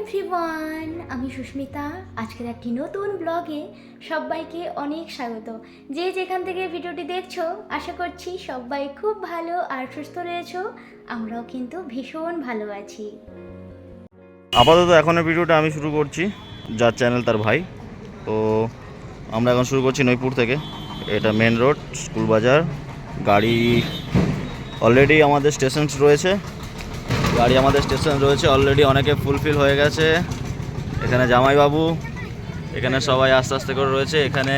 Everyone আমি সুস্মিতা। আজকের একটি নতুন ব্লগে সবাইকে অনেক স্বাগত। যে যেখান থেকে ভিডিওটি দেখছ, আশা করছি সবাই খুব ভালো আর সুস্থ রয়েছো। আমরাও কিন্তু ভীষণ ভালো আছি। আপাতত এখনের ভিডিওটা আমি শুরু করছি, যার চ্যানেল তার ভাই। তো আমরা এখন শুরু করছি নৈপুর থেকে। এটা মেন রোড স্কুল বাজার, গাড়ি অলরেডি আমাদের স্টেশন রয়েছে। গাড়ি আমাদের স্টেশন রয়েছে অলরেডি অনেকে ফুলফিল হয়ে গেছে। এখানে জামাইবাবু, এখানে সবাই আস্তে আস্তে করে রয়েছে। এখানে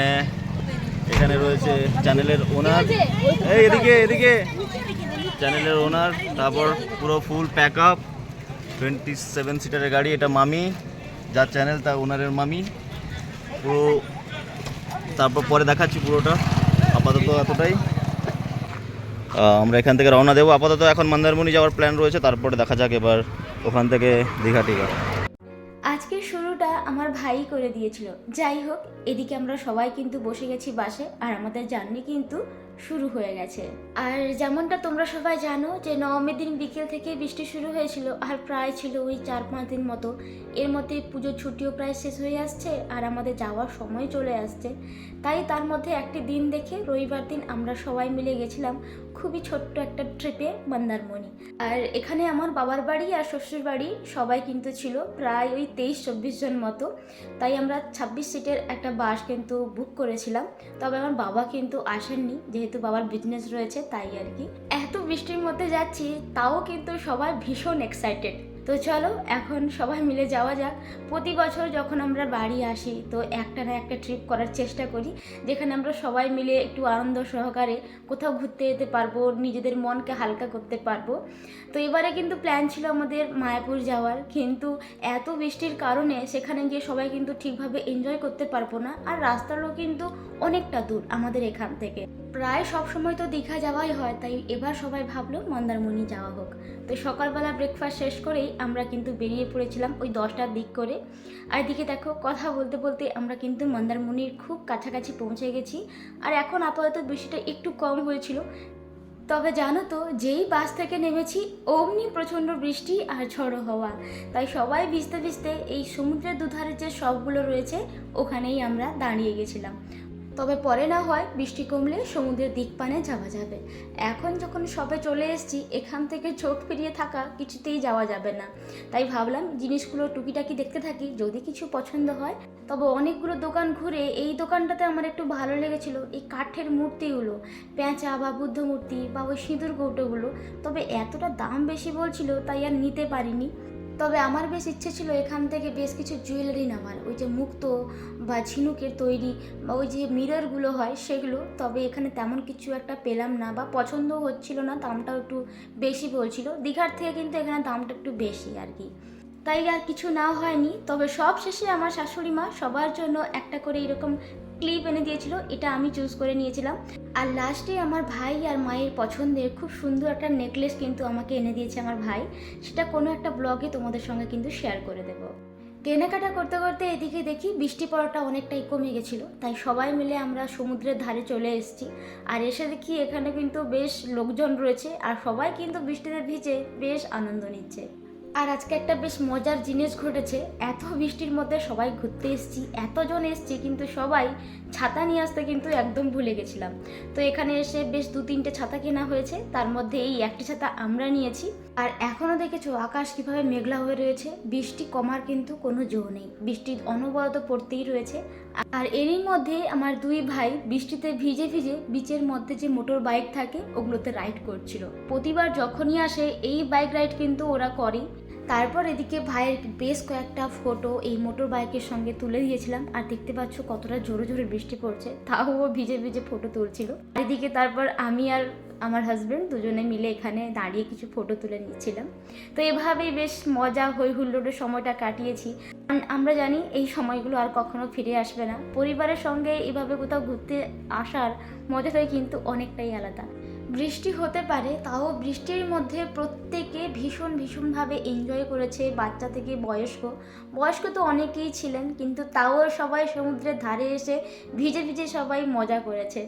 এখানে রয়েছে চ্যানেলের ওনার এই এদিকে এদিকে। চ্যানেলের ওনার তারপর পুরো full pack up twenty seven সিটারের গাড়ি, এটা মামি। যার চ্যানেল তা ওনারের মামি। পুরো তারপর পরে দেখাচ্ছি পুরোটা। আপাতত এতটাই। আমরা এখান থেকে রওনা দেবো। আপাতত এখন মন্দারমণি যাওয়ার প্ল্যান রয়েছে, তারপরে দেখা যাক এবার ওখান থেকে দীঘা টিঘা আজকের শুরুটা আমার ভাই করে দিয়েছিল। যাই হোক, এদিকে আমরা সবাই কিন্তু বসে গেছি বাসে, আর আমাদের জার্নি কিন্তু শুরু হয়ে গেছে। আর যেমনটা তোমরা সবাই জানো যে নবমীর দিন বিকেল থেকে বৃষ্টি শুরু হয়েছিল, আর প্রায় ছিল ওই চার পাঁচ দিন মতো। এর মধ্যে পুজোর ছুটিও প্রায় শেষ হয়ে আসছে, আর আমাদের যাওয়ার সময় চলে আসছে। তাই তার মধ্যে একটি দিন দেখে রবিবার দিন আমরা সবাই মিলে গেছিলাম খুবই ছোট্ট একটা ট্রিপে মন্দারমণি। আর এখানে আমার বাবার বাড়ি আর শ্বশুর বাড়ি সবাই কিন্তু ছিল প্রায় ওই তেইশ চব্বিশ জন মতো। তাই আমরা ছাব্বিশ সিটের একটা বাস কিন্তু বুক করেছিলাম। তবে আমার বাবা কিন্তু আসেননি যেহেতু বাবার বিজনেস রয়েছে, তাই আর কি। এত বৃষ্টির মধ্যে যাচ্ছি, তাও কিন্তু সবাই ভীষণ এক্সাইটেড তো চলো, এখন সবাই মিলে যাওয়া যাক। প্রতি বছর যখন আমরা বাড়ি আসি, তো একটা না একটা ট্রিপ করার চেষ্টা করি, যেখানে আমরা সবাই মিলে একটু আনন্দ সহকারে কোথাও ঘুরতে যেতে পারব, নিজেদের মনকে হালকা করতে পারব। তো এবারে কিন্তু প্ল্যান ছিল আমাদের মায়াপুর যাওয়ার, কিন্তু এত বৃষ্টির কারণে সেখানে গিয়ে সবাই কিন্তু ঠিকভাবে এনজয় করতে পারব না, আর রাস্তারও কিন্তু অনেকটা দূর আমাদের এখান থেকে। প্রায় সব সময় তো দীঘা যাওয়াই হয়, তাই এবার সবাই ভাবলো মন্দারমণি যাওয়া হোক। তো সকালবেলা ব্রেকফাস্ট শেষ করেই আমরা কিন্তু বেরিয়ে পড়েছিলাম ওই দশটার দিক করে। আর এদিকে দেখো, কথা বলতে বলতে আমরা কিন্তু মন্দারমণির খুব কাছাকাছি পৌঁছে গেছি। আর এখন আপাতত বৃষ্টিটা একটু কম হয়েছিল। তবে জানো তো, যেই বাস থেকে নেমেছি, অমনি প্রচণ্ড বৃষ্টি আর ঝড়ো হওয়া। তাই সবাই ভিজতে ভিজতে এই সমুদ্রের দুধারে যে সবগুলো রয়েছে, ওখানেই আমরা দাঁড়িয়ে গেছিলাম। তবে পরে না হয় বৃষ্টি কমলে সমুদ্রের দিক পানে যাওয়া যাবে। এখন যখন সবে চলে এসেছি, এখান থেকে চোখ ফিরিয়ে থাকা কিছুতেই যাওয়া যাবে না। তাই ভাবলাম জিনিসগুলো টুকিটাকি দেখতে থাকি, যদি কিছু পছন্দ হয়। তবে অনেকগুলো দোকান ঘুরে এই দোকানটাতে আমার একটু ভালো লেগেছিল, এই কাঠের মূর্তিগুলো, পেঁচা বা বুদ্ধ মূর্তি বা ওই সিঁদুর কৌটোগুলো তবে এতটা দাম বেশি বলছিল, তাই আর নিতে পারিনি। তবে আমার বেশ ইচ্ছে ছিল এখান থেকে বেশ কিছু জুয়েলারি নেওয়ার। ওই যে মুক্তো বা ঝিনুকের তৈরি বা ওই যে মিররগুলো হয় সেগুলো, তবে এখানে তেমন কিছু একটা পেলাম না বা পছন্দও হচ্ছিল না, দামটাও একটু বেশি বলছিল। দীঘার থেকে কিন্তু এখানে দামটা একটু বেশি আর কি। তাই আর কিছু না হয়নি, তবে সব শেষে আমার শাশুড়ি মা সবার জন্য একটা করে এরকম ক্লিপ এনে দিয়েছিল, এটা আমি চুজ করে নিয়েছিলাম। আর লাস্টে আমার ভাই আর মায়ের পছন্দের খুব সুন্দর একটা নেকলেস কিন্তু আমাকে এনে দিয়েছে আমার ভাই। সেটা কোনো একটা ব্লগে তোমাদের সঙ্গে কিন্তু শেয়ার করে দেবো। কেনাকাটা করতে করতে এদিকে দেখি বৃষ্টি পড়াটা অনেকটাই কমে গেছিল, তাই সবাই মিলে আমরা সমুদ্রের ধারে চলে এসেছি। আর এসে দেখি এখানে কিন্তু বেশ লোকজন রয়েছে, আর সবাই কিন্তু বৃষ্টিতে ভিজে বেশ আনন্দ নিচ্ছে। আর আজকে একটা বেশ মজার জিনিস ঘটেছে। এত বৃষ্টির মধ্যে সবাই ঘুরতে এসেছি, এতজন এসছে কিন্তু সবাই ছাতা নিয়ে আসতে কিন্তু একদম ভুলে গেছিলাম। তো এখানে এসে বেশ দু তিনটে ছাতা কেনা হয়েছে, তার মধ্যে এই একটি ছাতা আমরা নিয়েছি। আর এখনও দেখেছ আকাশ কীভাবে মেঘলা হয়ে রয়েছে? বৃষ্টি কমার কিন্তু কোনো জো নেই। বৃষ্টি অনবরত পড়তেই রয়েছে। আর এরই মধ্যে আমার দুই ভাই বৃষ্টিতে ভিজে ভিজে বিচের মধ্যে যে মোটর বাইক থাকে, ওগুলোতে রাইড করছিল। প্রতিবার যখনই আসে, এই বাইক রাইড কিন্তু ওরা করে। তারপর এদিকে ভাইয়ের বেশ কয়েকটা ফটো এই মোটর বাইকের সঙ্গে তুলে দিয়েছিলাম। আর দেখতে পাচ্ছ কতটা জোরে জোরে বৃষ্টি পড়ছে। তাও ও ভিজে ভিজে ফটো তুলছিল। এদিকে তারপর আমি আর আমার হাজব্যান্ড দুজনে মিলে এখানে দাঁড়িয়ে কিছু ফটো তুলে নিচ্ছিলাম। তো এভাবেই বেশ মজা হই হুল্লোড়ের সময়টা কাটিয়েছি। আমরা জানি এই সময়গুলো আর কখনো ফিরে আসবে না। পরিবারের সঙ্গে এভাবে কোথাও ঘুরতে আসার মজাটাই কিন্তু অনেকটাই আলাদা। বৃষ্টি হতে পারে, তাও বৃষ্টির মধ্যে প্রত্যেকে ভীষণ ভীষণভাবে এনজয় করেছে বাচ্চা থেকে বয়স্ক। বয়স্ক তো অনেকেই ছিলেন, কিন্তু তাও সবাই সমুদ্রের ধারে এসে ভিজে ভিজে সবাই মজা করেছে।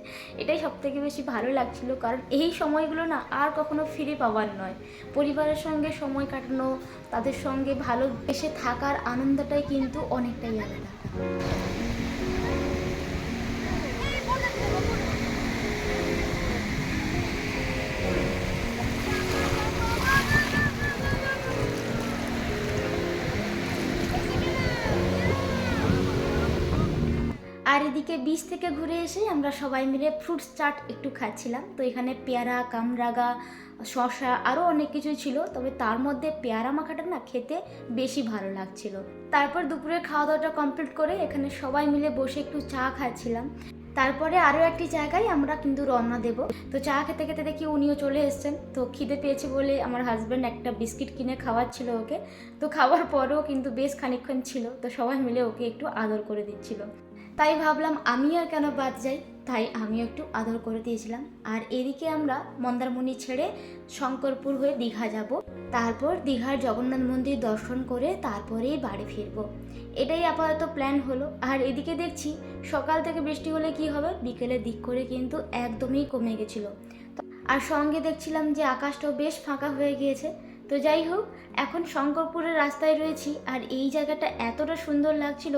এটাই সব থেকে বেশি ভালো লাগছিল, কারণ এই সময়গুলো না আর কখনো ফিরে পাওয়ার নয়। পরিবারের সঙ্গে সময় কাটানো, তাদের সঙ্গে ভালোবেসে থাকার আনন্দটাই কিন্তু অনেকটাই আলাদা। এদিকে বিচ থেকে ঘুরে এসে আমরা সবাই মিলে ফ্রুটস চাট একটু খাচ্ছিলাম। তো এখানে পেয়ারা কামরাগা শশা আরও অনেক কিছু ছিল। তবে তার মধ্যে পেয়ারা মাখাটা না খেতে বেশি ভালো লাগছিল। তারপর দুপুরে খাওয়া দাওয়াটা কমপ্লিট করে এখানে সবাই মিলে বসে একটু চা খাচ্ছিলাম। তারপরে আরও একটি জায়গায় আমরা কিন্তু রওনা দেব। তো চা খেতে খেতে দেখি উনিও চলে এসেছেন। তো খিদে পেয়েছে বলে আমার হাজব্যান্ড একটা বিস্কিট কিনে খাওয়াচ্ছিল ওকে। তো খাওয়ার পরেও কিন্তু বেশ খানিকক্ষণ ছিল। তো সবাই মিলে ওকে একটু আদর করে দিচ্ছিল। তাই ভাবলাম আমি আর কেন বাদ যাই? তাই আমিও একটু আদর করে দিয়েছিলাম। আর এদিকে আমরা মন্দারমণি ছেড়ে শঙ্করপুর হয়ে দীঘা যাব। তারপর দীঘার জগন্নাথ মন্দির দর্শন করে তারপরেই বাড়ি ফিরবো। এটাই আপাতত প্ল্যান হলো। আর এদিকে দেখছি সকাল থেকে বৃষ্টি হলে কি হবে? বিকেলের দিক করে কিন্তু একদমই কমে গেছিল। আর সঙ্গে দেখছিলাম যে আকাশটাও বেশ ফাঁকা হয়ে গিয়েছে। তো যাই হোক, এখন শঙ্করপুরের রাস্তায় রয়েছি আর এই জায়গাটা এতটা সুন্দর লাগছিল,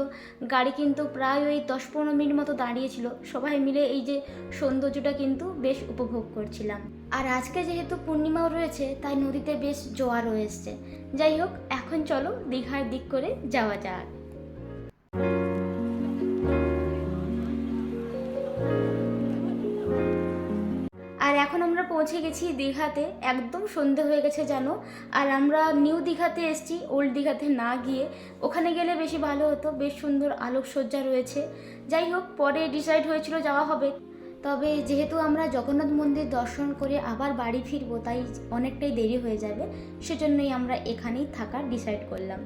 গাড়ি কিন্তু প্রায় ওই দশ পনেরো মিনিট মতো দাঁড়িয়েছিল। সবাই মিলে এই যে সৌন্দর্যটা কিন্তু বেশ উপভোগ করছিলাম। আর আজকে যেহেতু পূর্ণিমাও রয়েছে, তাই নদীতে বেশ জোয়ারও এসছে। যাই হোক, এখন চলো দীঘার দিক করে যাওয়া যাক। এখন আমরা পৌঁছে গেছি দীঘাতে। একদম সন্ধে হয়ে গেছে জানো। আর আমরা নিউ দীঘাতে এসেছি, ওল্ড দীঘাতে না গিয়ে। ওখানে গেলে বেশি ভালো হতো, বেশ সুন্দর আলোকসজ্জা রয়েছে। যাই হোক, পরে ডিসাইড হয়েছিল যাওয়া হবে। তবে যেহেতু আমরা জগন্নাথ মন্দির দর্শন করে আবার বাড়ি ফিরবো, তাই অনেকটাই দেরি হয়ে যাবে, সেজন্যই আমরা এখানেই থাকার ডিসাইড করলাম।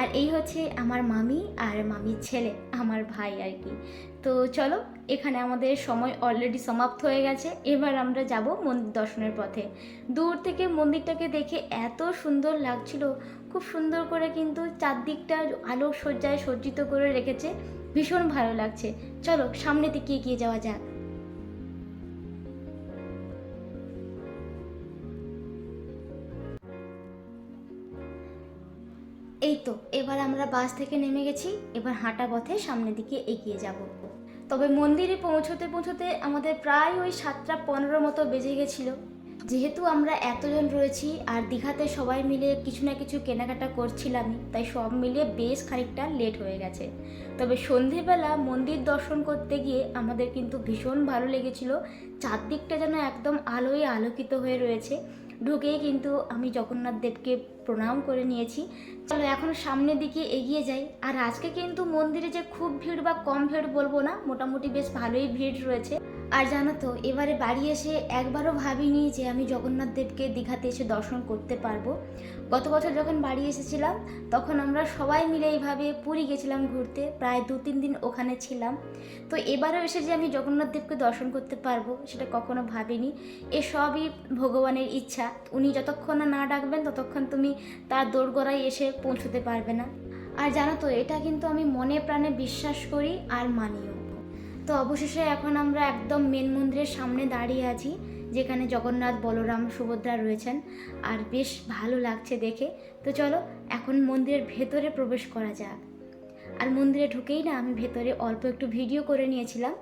আর এই হচ্ছে আমার মামি আর মামির ছেলে, আমার ভাই আর কি। তো চলো, এখানে আমাদের সময় অলরেডি সমাপ্ত হয়ে গেছে, এবার আমরা যাব মন্দির দর্শনের পথে। দূর থেকে মন্দিরটাকে দেখে এত সুন্দর লাগছিল, খুব সুন্দর করে কিন্তু চারদিকটা আলোক সজ্জায় সজ্জিত করে রেখেছে, ভীষণ ভালো লাগছে। চলো, সামনে দিকে এগিয়ে যাওয়া যাক। এই তো, এবার আমরা বাস থেকে নেমে গেছি, এবার হাঁটা পথে সামনের দিকে এগিয়ে যাব। তবে মন্দিরে পৌঁছতে পৌঁছতে আমাদের প্রায় ওই সাতটা পনেরো মতো বেজে গেছিল। যেহেতু আমরা এতজন রয়েছি, আর দীঘাতে সবাই মিলে কিছু না কিছু কেনাকাটা করছিলামই তাই সব মিলিয়ে বেশ খানিকটা লেট হয়ে গেছে। তবে সন্ধেবেলা মন্দির দর্শন করতে গিয়ে আমাদের কিন্তু ভীষণ ভালো লেগেছিল। চারদিকটা যেন একদম আলোয় আলোকিত হয়ে রয়েছে। ঢুকেই কিন্তু আমি জগন্নাথ দেবকে প্রণাম করে নিয়েছি। চলো এখন সামনের দিকে এগিয়ে যাই। আর আজকে কিন্তু মন্দিরে যে খুব ভিড় বা কম ভিড় বলব না, মোটামুটি বেশ ভালোই ভিড় রয়েছে। আর জানো তো, এবারে বাড়ি এসে একবারও ভাবিনি যে আমি জগন্নাথ দেবকে দীঘাতে এসে দর্শন করতে পারব। গত বছর যখন বাড়ি এসেছিলাম, তখন আমরা সবাই মিলে এইভাবে পুরী গেছিলাম ঘুরতে, প্রায় দু তিন দিন ওখানে ছিলাম। তো এবারও এসে যে আমি জগন্নাথ দেবকে দর্শন করতে পারব, সেটা কখনো ভাবিনি। এসবই ভগবানের ইচ্ছা। উনি যতক্ষণ না না ডাকবেন, ততক্ষণ তুমি তার দোরগোড়ায় এসে পৌঁছতে পারবে না। আর জানো তো, এটা কিন্তু আমি মনে প্রাণে বিশ্বাস করি আর মানিও। তো অবশেষে এখন আমরা একদম মেন মন্দিরের সামনে দাঁড়িয়ে আছি, যেখানে জগন্নাথ বলরাম সুভদ্রা রয়েছেন। আর বেশ ভালো লাগছে দেখে। তো চলো, এখন মন্দিরের ভেতরে প্রবেশ করা যাক। আর মন্দিরে ঢুকেই না আমি ভেতরে অল্প একটু ভিডিও করে নিয়েছিলাম।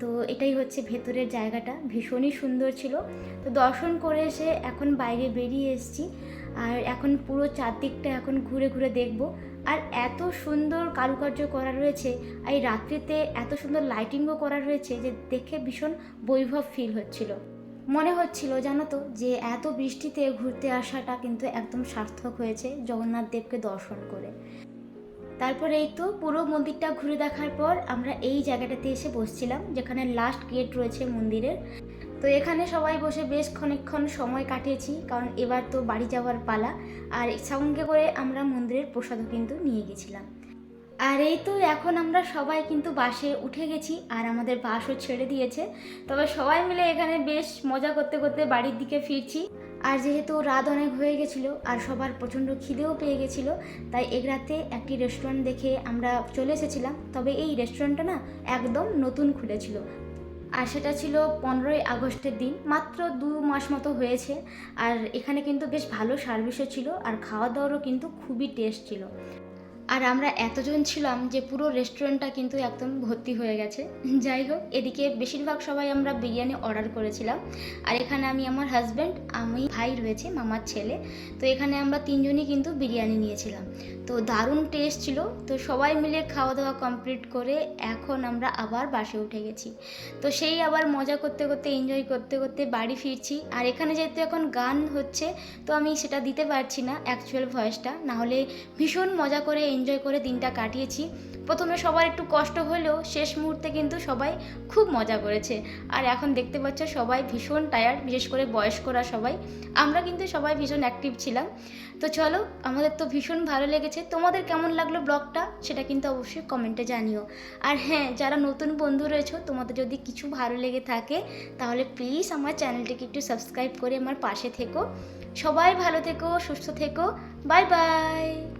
তো এটাই হচ্ছে ভেতরের জায়গাটা। ভীষণই সুন্দর ছিল। তো দর্শন করে এসে এখন বাইরে বেরিয়ে এসেছি। আর এখন পুরো চারদিকটা এখন ঘুরে ঘুরে দেখব। আর এত সুন্দর কারুকার্য করা রয়েছে, আর এই রাত্রিতে এত সুন্দর লাইটিংও করা রয়েছে যে দেখে ভীষণ বৈভব ফিল হচ্ছিল। মনে হচ্ছিল জানো তো যে এত বৃষ্টিতে ঘুরতে আসাটা কিন্তু একদম সার্থক হয়েছে জগন্নাথ দেবকে দর্শন করে। তারপর এই তো পুরো মন্দিরটা ঘুরে দেখার পর আমরা এই জায়গাটাতে এসে বসছিলাম, যেখানে লাস্ট গেট রয়েছে মন্দিরের। তো এখানে সবাই বসে বেশ খানিকক্ষণ সময় কাটিয়েছি, কারণ এবার তো বাড়ি যাওয়ার পালা। আর সঙ্গে করে আমরা মন্দিরের প্রসাদও কিন্তু নিয়ে গেছিলাম। আর এই তো এখন আমরা সবাই কিন্তু বাসে উঠে গেছি, আর আমাদের বাসও ছেড়ে দিয়েছে। তবে সবাই মিলে এখানে বেশ মজা করতে করতে বাড়ির দিকে ফিরছি। আর যেহেতু রাত অনেক হয়ে গেছিল, আর সবার প্রচণ্ড খিদেও পেয়ে গেছিল, তাই এক রাতে একটি রেস্টুরেন্ট দেখে আমরা চলে এসেছিলাম। তবে এই রেস্টুরেন্টটা না একদম নতুন খুলেছিল। আর সেটা ছিল পনেরোই আগস্টের দিন। মাত্র দু মাস মতো হয়েছে আর এখানে কিন্তু বেশ ভালো সার্ভিসও ছিল আর খাওয়া দাওয়ারও কিন্তু খুবই টেস্ট ছিল। আর আমরা এতজন ছিলাম যে পুরো রেস্টুরেন্টটা কিন্তু একদম ভর্তি হয়ে গেছে। যাই হোক, এদিকে বেশিরভাগ সবাই আমরা বিরিয়ানি অর্ডার করেছিলাম। আর এখানে আমি আমার হাজব্যান্ড আমি ভাই রয়েছে, মামার ছেলে। তো এখানে আমরা তিনজনই কিন্তু বিরিয়ানি নিয়েছিলাম। তো দারুণ টেস্ট ছিল। তো সবাই মিলে খাওয়া দাওয়া কমপ্লিট করে এখন আমরা আবার বাসে উঠে গেছি। তো সেই আবার মজা করতে করতে এনজয় করতে করতে বাড়ি ফিরছি। আর এখানে যেহেতু এখন গান হচ্ছে, তো আমি সেটা দিতে পারছি না অ্যাকচুয়াল ভয়েসটা নাহলে ভীষণ মজা করে এনজয় করে দিনটা কাটিয়েছি। প্রথমে সবার একটু কষ্ট হলেও শেষ মুহূর্তে কিন্তু সবাই খুব মজা করেছে। আর এখন দেখতে পাচ্ছ সবাই ভীষণ টায়ার্ড বিশেষ করে বয়স্করা সবাই। আমরা কিন্তু সবাই ভীষণ অ্যাক্টিভ ছিলাম। তো চলো, আমাদের তো ভীষণ ভালো লেগেছে। তোমাদের কেমন লাগল ব্লগটা? সেটা কিন্তু অবশ্যই কমেন্টে জানিও। আর হ্যাঁ যারা নতুন বন্ধু রয়েছে, তোমাদের যদি কিছু ভালো লেগে থাকে, তাহলে প্লিজ আমার চ্যানেলটিকে একটু সাবস্ক্রাইব করে আমার পাশে থেকো। সবাই ভালো থেকো, সুস্থ থেকো। Bye bye